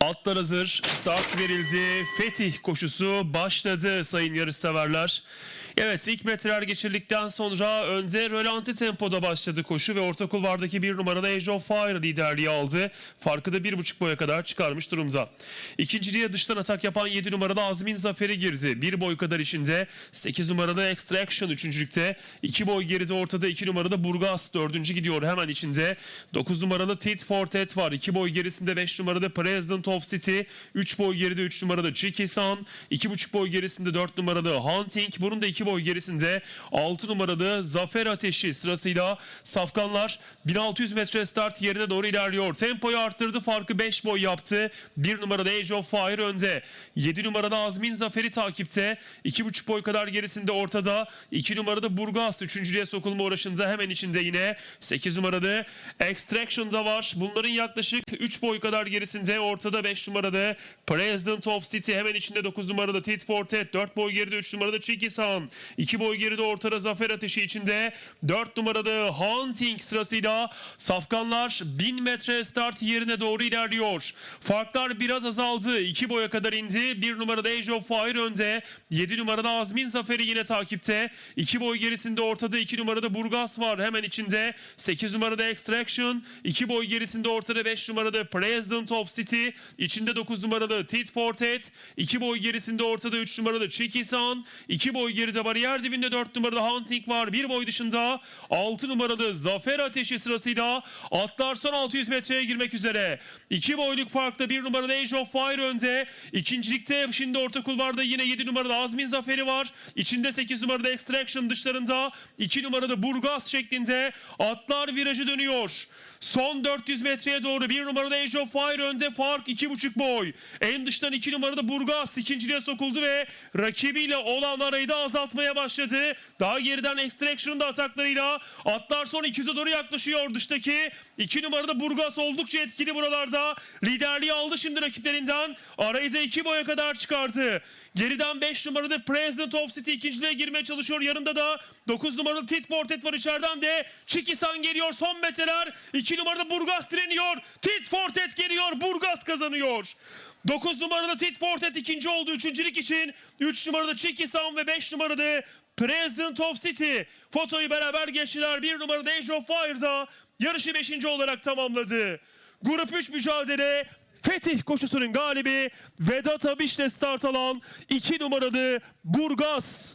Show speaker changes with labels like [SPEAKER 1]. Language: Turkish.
[SPEAKER 1] Atlar hazır. Start verildi. Fetih koşusu başladı sayın yarışseverler. Evet ilk metreler geçirdikten sonra önde rölanti tempoda başladı koşu ve orta kulvardaki bir numaralı Age of Fire liderliği aldı. Farkı da bir buçuk boya kadar çıkarmış durumda. İkinciliğe dıştan atak yapan 7 numaralı Azmin Zaferi girdi. Bir boy kadar içinde 8 numaralı Extraction üçüncülükte. 2 boy geride ortada 2 numaralı Burgas dördüncü gidiyor hemen içinde. 9 numaralı Tit for Tat var. 2 boy gerisinde 5 numaralı President of City. 3 boy geride 3 numaralı Cheeky San. 2,5 boy gerisinde 4 numaralı Hunting. Bunun da 2 boy gerisinde 6 numaralı Zafer Ateşi sırasıyla Safkanlar 1600 metre start yerine doğru ilerliyor. Tempoyu arttırdı farkı 5 boy yaptı. 1 numaralı Age of Fire önde. 7 numaralı Azmin Zaferi takipte. 2,5 boy kadar gerisinde ortada. 2 numaralı Burgas üçüncülüğe sokulma uğraşında hemen içinde yine. 8 numaralı Extraction da var. Bunların yaklaşık 3 boy kadar gerisinde ortada 5 numaralı President of City hemen içinde 9 numaralı Tit for Tat. 4 boy geride 3 numaralı Cheeky 2 boy geride ortada Zafer Ateşi içinde. 4 numaralı Hunting sırasıyla Safkanlar 1000 metre start yerine doğru ilerliyor. Farklar biraz azaldı. 2 boya kadar indi. 1 numaralı Age of Fire önde. 7 numaralı Azmin Zaferi yine takipte. 2 boy gerisinde ortada 2 numarada Burgas var hemen içinde. 8 numarada Extraction. 2 boy gerisinde ortada 5 numarada President of City. içinde 9 numaralı Tit for Tat. 2 boy gerisinde ortada 3 numaralı Cheeky San. 2 boy geride bariyer dibinde 4 numaralı Hunting var. 1 boy dışında 6 numaralı Zafer Ateşi sırasıyla atlar son 600 metreye girmek üzere. 2 boyluk farkta 1 numaralı Age of Fire önde. İkincilikte şimdi orta kulvarda yine 7 numaralı Azmin Zaferi var. İçinde 8 numaralı Extraction dışlarında 2 numaralı Burgas şeklinde atlar virajı dönüyor. Son 400 metreye doğru 1 numaralı Age of Fire önde fark 2,5 boy. En dıştan 2 numaralı Burgas ikinciliğe sokuldu ve rakibiyle olan arayı da azaltmaya başladı. Daha geriden Extraction'ın da ataklarıyla atlar son 200'e doğru yaklaşıyor dıştaki. 2 numarada Burgas oldukça etkili buralarda. Liderliği aldı şimdi rakiplerinden. Arayı da 2 boya kadar çıkardı. Geriden 5 numaralı President of City ikinciliğe girmeye çalışıyor. Yanında da 9 numaralı Tit Fortet var içeriden de. Çikisan geliyor son metreler. 2 numarada Burgas direniyor. Tit Fortet geliyor. Burgas kazanıyor. 9 numaralı Tit Fortet ikinci oldu üçüncülük için. 3 numaralı Çikisan ve 5 numaralı President of City. Fotoyu beraber geçtiler. 1 numaralı Age of Fire'da yarışı 5. olarak tamamladı. Grup 3 mücadele Fetih koşusunun galibi Vedat Abiş'le start alan 2 numaralı Burgas